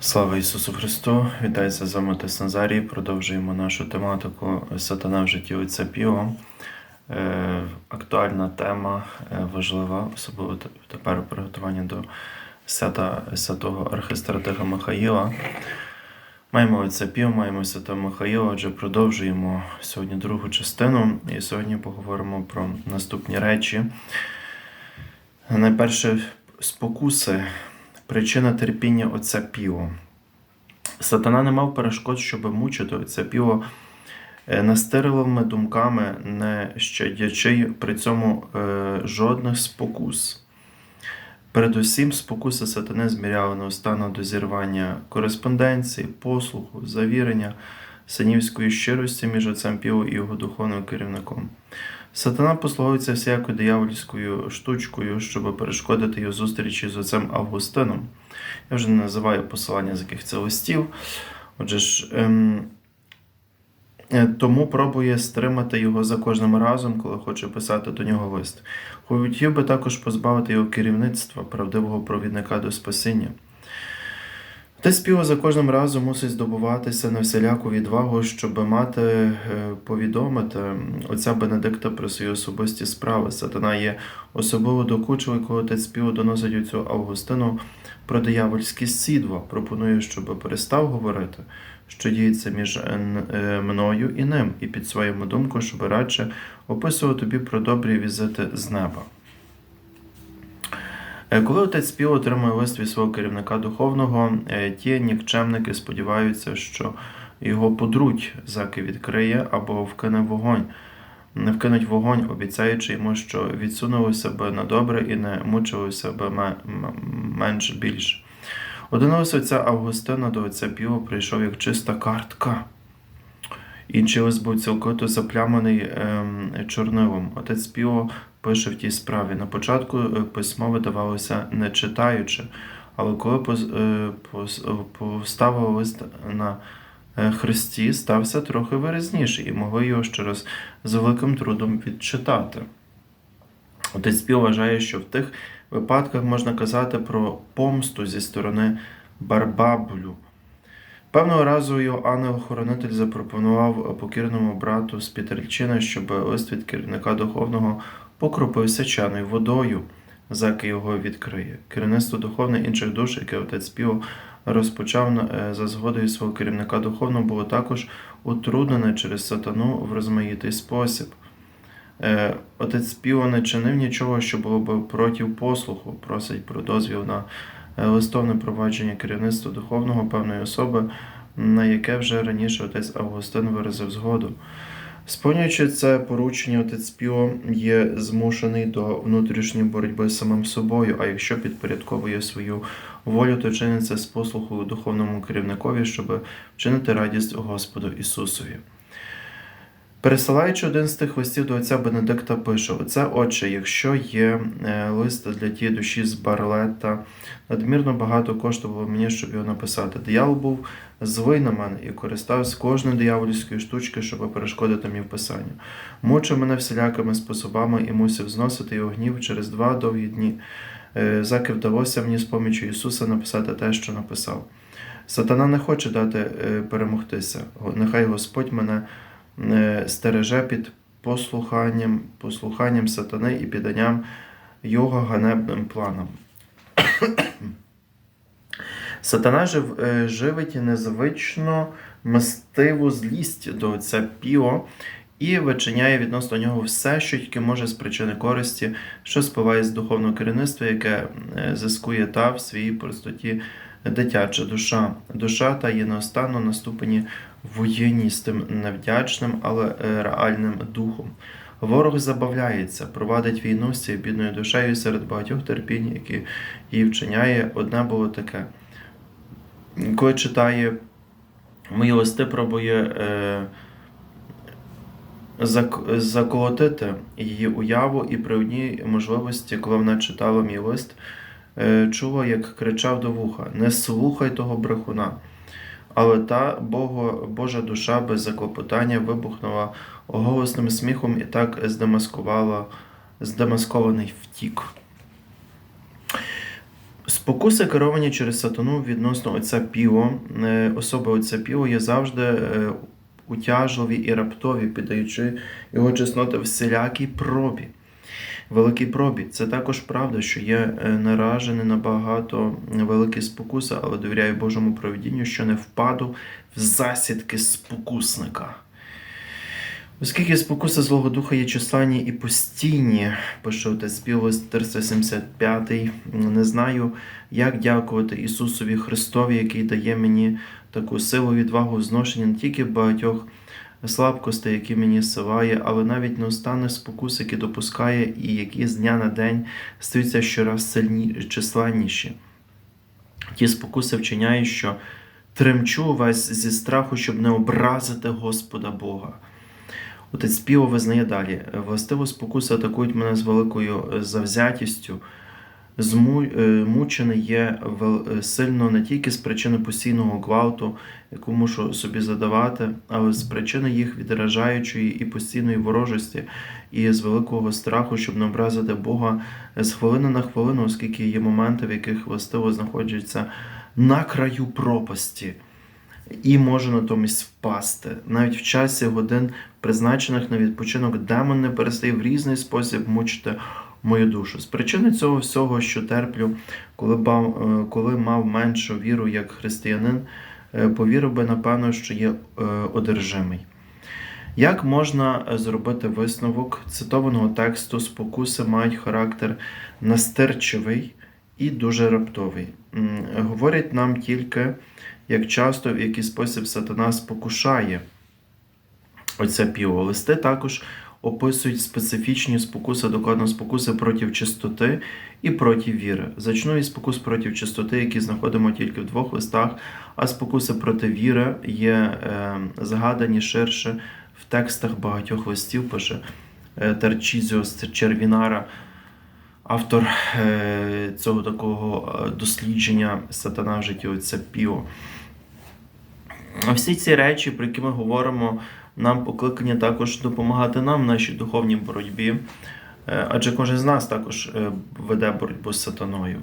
Слава Ісусу Христу! Вітається з вами Отець Назарій. Продовжуємо нашу тематику Сатана в житті Отця Піо. Е, актуальна тема, е, важлива, особливо тепер приготування до свята святого архистратига Михаїла. Маємо Отця Піо, маємо святого Михаїла, отже, продовжуємо сьогодні другу частину. І сьогодні поговоримо про наступні речі. Найперше спокуси, причина терпіння Отця Піо. Сатана не мав перешкод, щоб мучити Отця Піо е, настирливими думками, не щадячи при цьому е, жодних спокус. Передусім, спокуси сатани зміряли неустанно до зірвання кореспонденції, послуху, завірення, синівської щирості між отцем Піо і його духовним керівником. Сатана послуговується всякою диявольською штучкою, щоб перешкодити його зустрічі з отцем Августином. Я вже не називаю посилання з яких це листів. Отже ж, ем, е, тому пробує стримати його за кожним разом, коли хоче писати до нього лист. Хотів би також позбавити його керівництва, правдивого провідника до спасіння. Отець Піо за кожним разом мусить здобуватися на всіляку відвагу, щоб мати е, повідомити отця Бенедикта про свої особисті справи. Сатана є особливо докучливий, коли отець Піо доносить оцю Августину про диявольські сідва, пропонує, щоб перестав говорити, що діється між е, мною і ним, і під своєму думку, щоб радше описував тобі про добрі візити з неба. Е, Коли отець Піо отримує лист від свого керівника духовного, е, ті нікчемники сподіваються, що його подруть, заки відкриє або вкине вогонь. Не вкинуть вогонь, обіцяючи йому, що відсунули себе на добре і не мучили себе менш більш. Один лист отця Августина до отця Піо прийшов як чиста картка. Інший лист був цілковито запляманий ем, чорнилом. Отець Піо пише в тій справі. На початку е, письмо видавалося не читаючи, але коли е, пос- поставив лист на е, хресті, стався трохи виразніший і могли його ще раз з великим трудом відчитати. Отець Піо вважає, що в тих випадках можна казати про помсту зі сторони Барбабулю. Певного разу його ангел-хоронитель запропонував покірному брату з Пітерчини, щоб лист керівника духовного покропився чаною водою, заки його відкриє. Керівництво духовне інших душ, яке отець Піо розпочав е, за згодою свого керівника духовного, було також утруднене через сатану в розмаїтий спосіб. Е, Отець Піо не чинив нічого, що було б проти послуху, просить про дозвіл на листовне провадження керівництва духовного певної особи, на яке вже раніше отець Августин виразив згоду. Сповнюючи це поручення, отець Піо є змушений до внутрішньої боротьби з самим собою, а якщо підпорядковує свою волю, то чинить це з послуху духовному керівникові, щоб вчинити радість Господу Ісусові. Пересилаючи один з тих листів до отця Бенедикта, пише: Оце, отче, якщо є е, лист для тієї душі з Барлета, надмірно багато коштувало мені, щоб його написати. Диявол був злий на мене і користався кожної диявольської штучки, щоб перешкодити мені в писанню. Мучив мене всілякими способами і мусив зносити його гнів через два довгі дні. Е, Заки вдалося мені з помічю Ісуса написати те, що написав. Сатана не хоче дати е, перемогтися. Нехай Господь мене стереже під послуханням, послуханням сатани і підданням його ганебним планам. Сатана жив, е, живить незвично мстиву злість до отця Піо і вичиняє відносно нього все, що тільки може з причини користі, що спливає з духовного керівництва, яке е, зискує та в своїй простоті дитяча душа. Душа та є неостанно на ступені воєнній з тим невдячним, але е, реальним духом. Ворог забавляється, провадить війну з цією бідною душею серед багатьох терпінь, які її вчиняє. Одне було таке. Коли читає мої листи, пробує е, зак- заколотити її уяву, і при одній можливості, коли вона читала мій лист, чула, як кричав до вуха: Не слухай того брехуна. Але та Бого, Божа душа без заклопотання вибухнула голосним сміхом і так здемаскувала, здемаскований втік. Спокуси, керовані через сатану відносно отця Піо, е, особи отця Піо є завжди е, утяжливі і раптові, піддаючи його чесноти всілякій пробі. Великій пробі. Це також правда, що є е, наражений на багато великі спокуси, але довіряю Божому провідінню, що не впаду в засідки спокусника. Оскільки спокуси Злого Духа є численні і постійні, пише отець Піло 375, не знаю, як дякувати Ісусові Христові, який дає мені таку силу, відвагу в зношенні не тільки багатьох слабкостей, які мені сиває, але навіть неустанних спокус, які допускає, і які з дня на день стаються щораз сильні, численніші. Ті спокуси вчиняють, що тремчу весь зі страху, щоб не образити Господа Бога. Отець Піо визнає далі: властиво спокуси атакують мене з великою завзятістю. Змучений є вел- сильно не тільки з причини постійного гвалту, яку мушу собі задавати, але з причини їх відражаючої і постійної ворожості, і з великого страху, щоб не образити Бога з хвилини на хвилину, оскільки є моменти, в яких властиво знаходяться на краю пропасті. І може натомість впасти. Навіть в часі годин, призначених на відпочинок, демон не перестає в різний спосіб мучити мою душу. З причини цього всього, що терплю, коли, бав, е, коли мав меншу віру як християнин, е, повірив би, напевно, що є е, одержимий. Як можна зробити висновок цитованого тексту спокуси мають характер настирчивий і дуже раптовий? Говорять нам тільки, як часто в який спосіб сатана спокушає оця піо. Листи також описують специфічні спокуси, докладно спокуси проти чистоти і проти віри. Зачну із спокус проти чистоти, які знаходимо тільки в двох листах, а спокуси проти віри є е, згадані ширше в текстах багатьох листів, пише е, Тарчізіос Червінара, автор е, цього такого е, дослідження сатана в житті отця Піо. Всі ці речі, про які ми говоримо, нам покликані також допомагати нам в нашій духовній боротьбі, Е, адже кожен з нас також е, веде боротьбу з сатаною.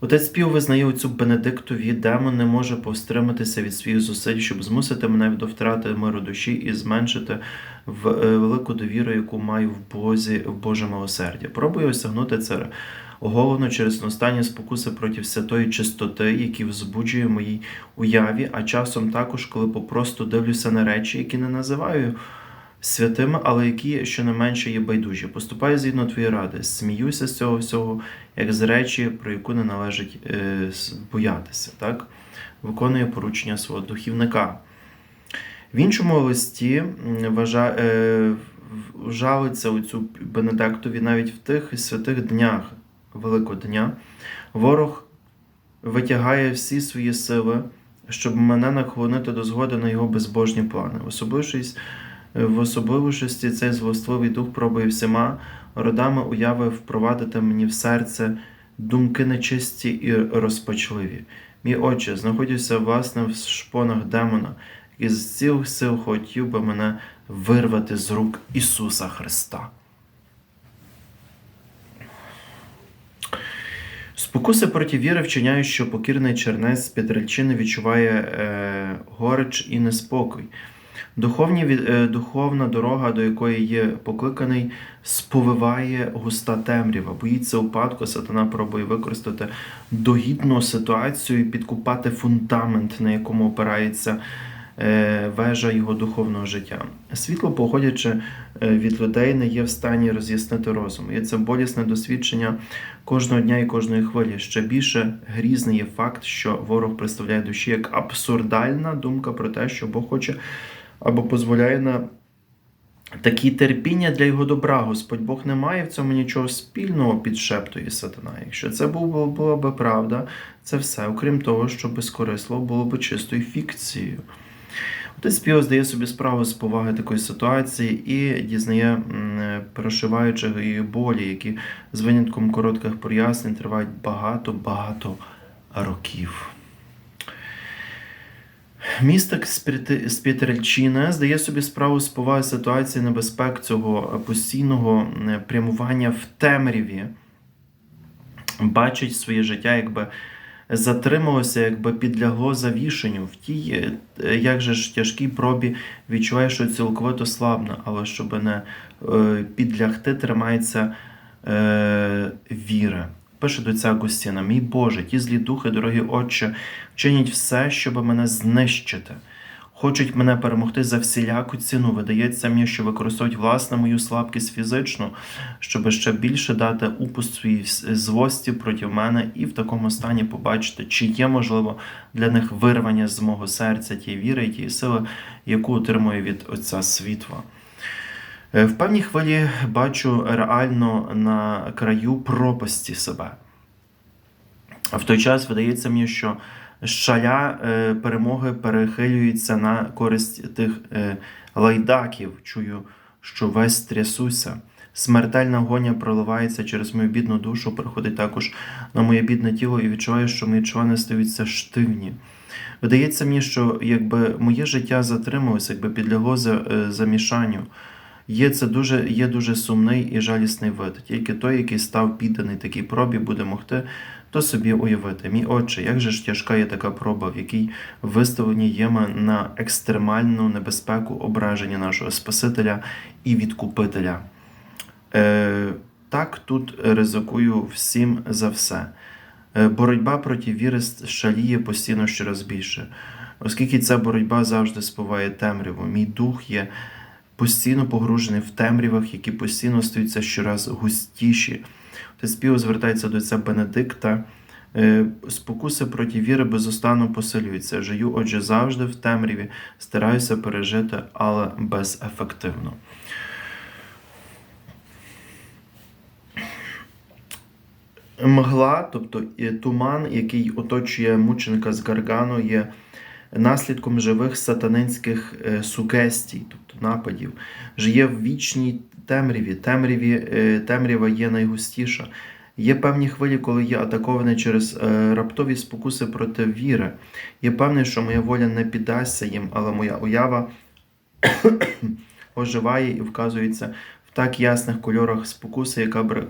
Отець Пів визнає оцю Бенедиктові, демон не може повстриматися від своїх зусиль, щоб змусити мене до втрати миру душі і зменшити е, велику довіру, яку маю в Бозі, в Боже милосердя. Пробую осягнути це оголено через останні спокуси проти святої чистоти, які взбуджує моїй уяві, а часом також, коли попросту дивлюся на речі, які не називаю святими, але які щонайменше є байдужі. Поступаю згідно твоєї ради, сміюся з цього всього, як з речі, про яку не належить е, боятися. Так? Виконує поручення свого духівника. В іншому листі м, вважа, е, жалиться оцю Бенедиктові навіть в тих святих днях Великого дня. Ворог витягає всі свої сили, щоб мене наклонити до згоди на його безбожні плани. Особливість в особливості цей злостливий дух пробує всіма родами уяви впровадити мені в серце думки нечисті і розпачливі. Мій отче, знаходжуся власне в шпонах демона, який з цілих сил хотів би мене вирвати з рук Ісуса Христа. Спокуси проти віри вчиняють, що покірний чернець з Петрельчини відчуває е, горич і неспокій. Духовні, е, духовна дорога, до якої є покликаний, сповиває густа темрява, боїться упадку, сатана пробує використати догідну ситуацію і підкупати фундамент, на якому опирається вежа його духовного життя. Світло, походячи е, від людей, не є в стані роз'яснити розум. І це болісне досвідчення кожного дня і кожної хвилі. Ще більше грізний є факт, що ворог представляє душі як абсурдальна думка про те, що Бог хоче або дозволяє на такі терпіння для його добра. Господь Бог не має в цьому нічого спільного підшептує сатана. Якщо це був, була би правда, це все, окрім того, що безкорисло було б чистою фікцією. Отець Піо здає собі справу з поваги такої ситуації і дізнає, м, перешиваючи її болі, які з винятком коротких прояснень тривають багато-багато років. Містик з Піт- з Пітерельчини здає собі справу з поваги ситуації небезпек цього постійного прямування в темряві бачить своє життя, якби затрималося, якби підлягло завішенню. В тій, е, як же ж тяжкій пробі відчуває, що цілковито слабна, але щоб не е, підлягти, тримається е, віра. Пише до ця Агустіна, мій Боже, ті злі духи, дорогі Отче, чинять все, щоб мене знищити. Хочуть мене перемогти за всіляку ціну. Видається мені, що використовують власне мою слабкість фізичну, щоб ще більше дати упуск своїй злості проти мене і в такому стані побачити, чи є можливо для них вирвання з мого серця тієї віри і тієї сили, яку отримую від Отця світла. Е, В певній хвилі бачу реально на краю пропасті себе. А в той час видається мені, що шаля е, перемоги перехилюється на користь тих е, лайдаків. Чую, що весь трясуся. Смертельна гоня проливається через мою бідну душу, приходить також на моє бідне тіло і відчуваю, що мої члени стаються штивні. Видається мені, що якби моє життя затрималося, якби підлягло е, замішанню. Є це дуже, є дуже сумний і жалісний вид. Тільки той, який став підданий такій пробі, буде могти то собі уявити. Мій отче, як же ж тяжка є така проба, в якій виставлені є на екстремальну небезпеку ображення нашого Спасителя і відкупителя. Е, так, тут ризикую всім за все. Е, боротьба проти віри шаліє постійно щораз більше, оскільки ця боротьба завжди спливає темряву. Мій дух є постійно погружений в темрявах, які постійно стаються щораз густіші. Та спів звертається до ця Бенедикта. Е, Спокуси проти віри безостанно посилюються. Жию, отже, завжди в темряві, стараюся пережити, але безефективно. Мгла, тобто туман, який оточує мученика з Гаргану, є наслідком живих сатанинських е, сугестій, тобто нападів, жиє в вічній темряві. Темряві, е, темрява є найгустіша. Є певні хвилі, коли є атакований через е, раптові спокуси проти віри. Є певний, що моя воля не піддасться їм, але моя уява оживає і вказується в так ясних кольорах спокуси, яка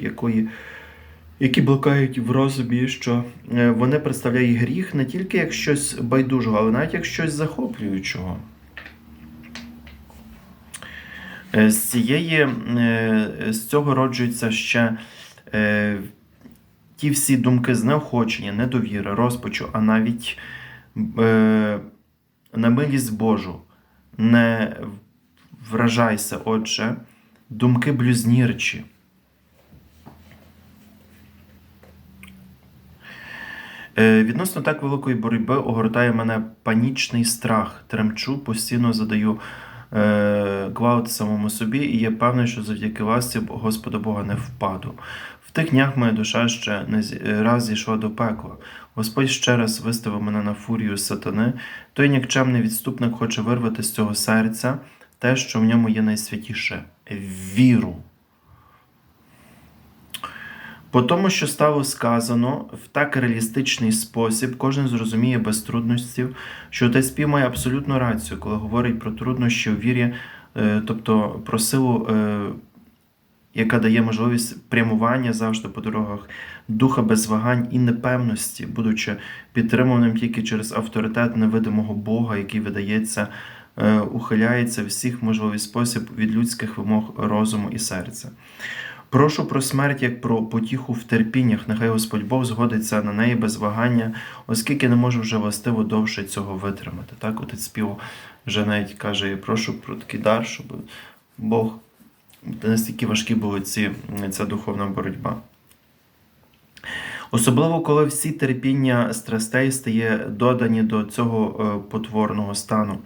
якої які блукають в розумі, що е, вони представляють гріх не тільки як щось байдужого, але навіть як щось захоплюючого. Е, З цієї, е, з цього роджуються ще е, ті всі думки знеохочення, недовіри, розпачу, а навіть е, на милість Божу. Не вражайся, отже, думки блюзнірчі. Е, Відносно так великої боротьби огортає мене панічний страх. Тремчу, постійно задаю е, гвалт самому собі, і я певний, що завдяки ласці Господа Бога не впаду. В тих днях моя душа ще не раз зійшла до пекла. Господь ще раз виставив мене на фурію сатани. Той нікчемний відступник хоче вирвати з цього серця те, що в ньому є найсвятіше віру. По тому, що стало сказано в так реалістичний спосіб, кожен зрозуміє без трудностей, що отець Пій має абсолютну рацію, коли говорить про труднощі у вірі, е, тобто про силу, е, яка дає можливість прямування завжди по дорогах духа без вагань і непевності, будучи підтримуваним тільки через авторитет невидимого Бога, який видається, е, ухиляється всіх можливий спосіб від людських вимог розуму і серця. Прошу про смерть як про потіху в терпіннях, нехай Господь Бог згодиться на неї без вагання, оскільки не можу вже властиво довше цього витримати. Так, отець спів вже навіть каже, я прошу про такий дар, щоб Бог настільки важкі були ці, ця духовна боротьба. Особливо, коли всі терпіння страстей стає додані до цього е, потворного стану.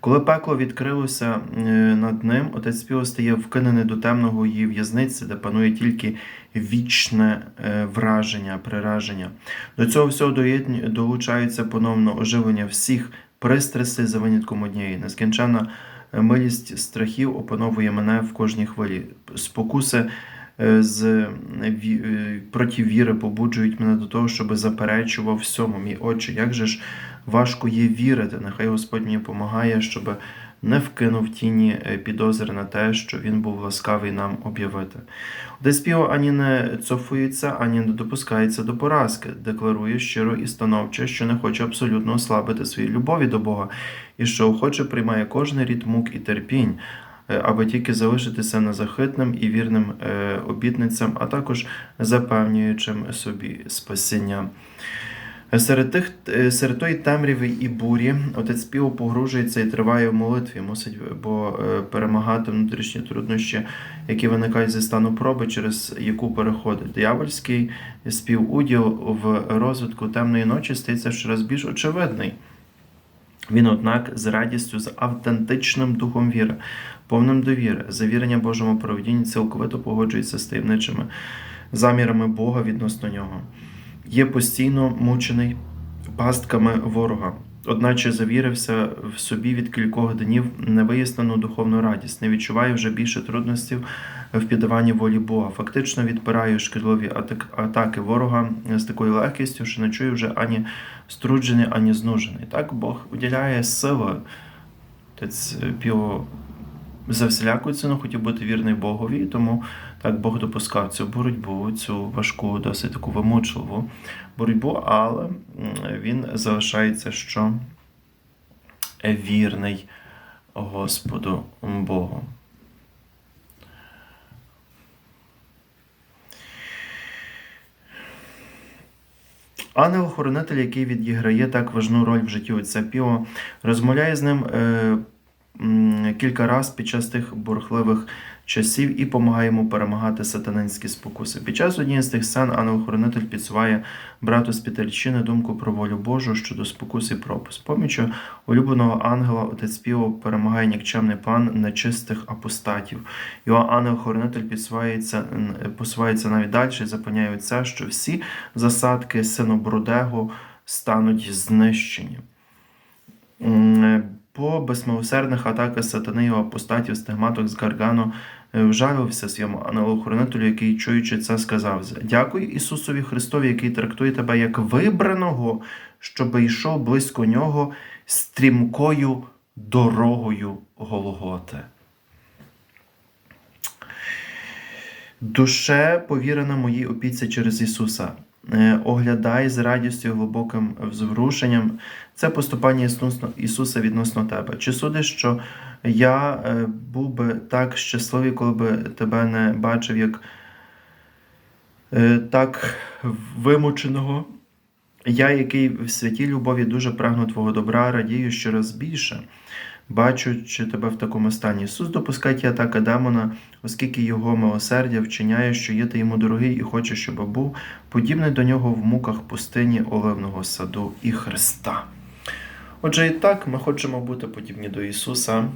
Коли пекло відкрилося е, над ним, отець Піо стає вкинений до темного її в'язниці, де панує тільки вічне е, враження, прираження. До цього всього долучається поновно оживлення всіх пристрастей за винятком однієї. Нескінченна милість страхів опановує мене в кожній хвилі. Спокуси з е, е, проти віри побуджують мене до того, щоб заперечував всьому. Мій отче, як же ж важко є вірити. Нехай Господь мені допомагає, щоб не вкинув тіні е, підозри на те, що він був ласкавий нам об'явити. Отець Піо ані не цофується, ані не допускається до поразки, декларує щиро і становче, що не хоче абсолютно ослабити свої любові до Бога, і що охоче приймає кожний рід мук і терпінь, е, аби тільки залишитися незахитним і вірним е, обітницям, а також запевнюючим собі спасіння. Серед тих е, серед тої темряви і бурі отець Піо погружується і триває в молитві, мусить бо е, перемагати внутрішні труднощі, які виникають зі стану проби, через яку переходить диявольський співуділ в розвитку темної ночі стається щораз більш очевидний. Він, однак, з радістю, з автентичним духом віри, повним довіри, завірення Божому проведінні цілковито погоджується з таємничими замірами Бога відносно нього. Є постійно мучений пастками ворога, одначе завірився в собі від кількох днів невияснену духовну радість, не відчуває вже більше трудностей в піддаванні волі Бога. Фактично відпирає шкідливі атаки ворога з такою легкістю, що не чує вже ані струджений, ані знужений. Так Бог уділяє сили. Піо за всіляку ціну хотів бути вірний Богові, тому так Бог допускав цю боротьбу, цю важку, досить таку вимучливу боротьбу, але він залишається що вірний Господу Богу. Ангел-хоронитель, який відіграє так важну роль в житті отця Піо, розмовляє з ним е, кілька разів під час тих бурхливих часів і допомагає йому перемагати сатанинські спокуси. Під час однієї з тих сцен ангел-хоронитель підсуває брату з Пітельчини думку про волю Божу щодо спокус і пропуск. З улюбленого ангела отець Піо перемагає нікчемний план нечистих апостатів. Його ангел-хоронитель підсувається, посувається навіть далі і запевняє отця, що всі засадки сину Бродего стануть знищені. По безмилосердних атаках сатани його апостатів стигматок з Гаргану е, вжалився своєму ангелу-хоронителю, який, чуючи це, сказав: Дякую Ісусові Христові, який трактує тебе як вибраного, щоби йшов близько нього стрімкою дорогою Голготи. Душе повірена моїй опіці через Ісуса. Е, Оглядай з радістю глибоким взрушенням це поступання Ісуса відносно тебе. Чи судиш, що я е, був би так щасливий, коли би тебе не бачив як е, так вимученого? Я, який в святій любові дуже прагну Твого добра, радію щораз більше, бачучи тебе в такому стані. Ісус допускає ті атаки демона, оскільки його милосердя вчиняє, що є ти йому дорогий і хоче, щоб був подібний до нього в муках пустині Оливного саду і Христа. Отже, і так ми хочемо бути подібні до Ісуса.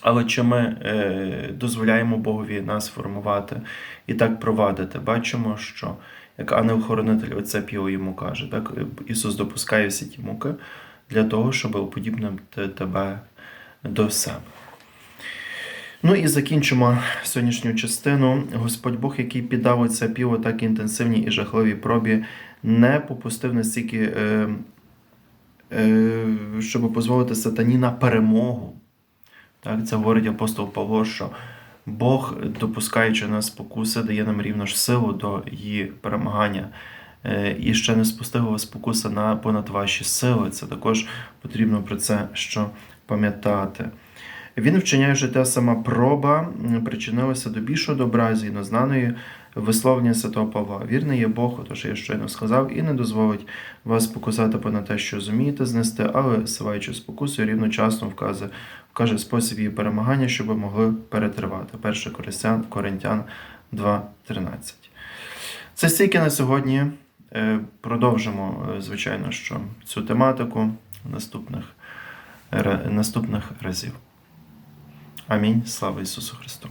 Але чи ми е, дозволяємо Богові нас формувати і так провадити? Бачимо, що як ангел-хоронитель оце Піо йому каже, так Ісус допускає всі ті муки для того, щоб уподібнити тебе до себе. Ну і закінчимо сьогоднішню частину. Господь Бог, який піддав оце піво так інтенсивній і жахливій пробі, не попустив настільки, е, е, щоб дозволити сатані на перемогу. Так, це говорить апостол Павло, що Бог, допускаючи нас спокуси, дає нам рівно ж силу до її перемагання. Е, І ще не спустила спокуса на понад ваші сили. Це також потрібно про це що пам'ятати. Він вчиняє життя сама проба, причинилася до більшого добра згідно знаної висловлення Святого Павла. Вірний є Бог, отож я щойно сказав, і не дозволить вас спокусати понад те, що зумієте знести, але силаючи спокусу, рівночасно вказує, вкаже спосіб її перемагання, щоб могли перетривати. 1 Коринтян, Коринтян 2.13. Це стільки на сьогодні. Е, Продовжимо, е, звичайно, що цю тематику наступних, наступних разів. Амінь. Слава Ісусу Христу!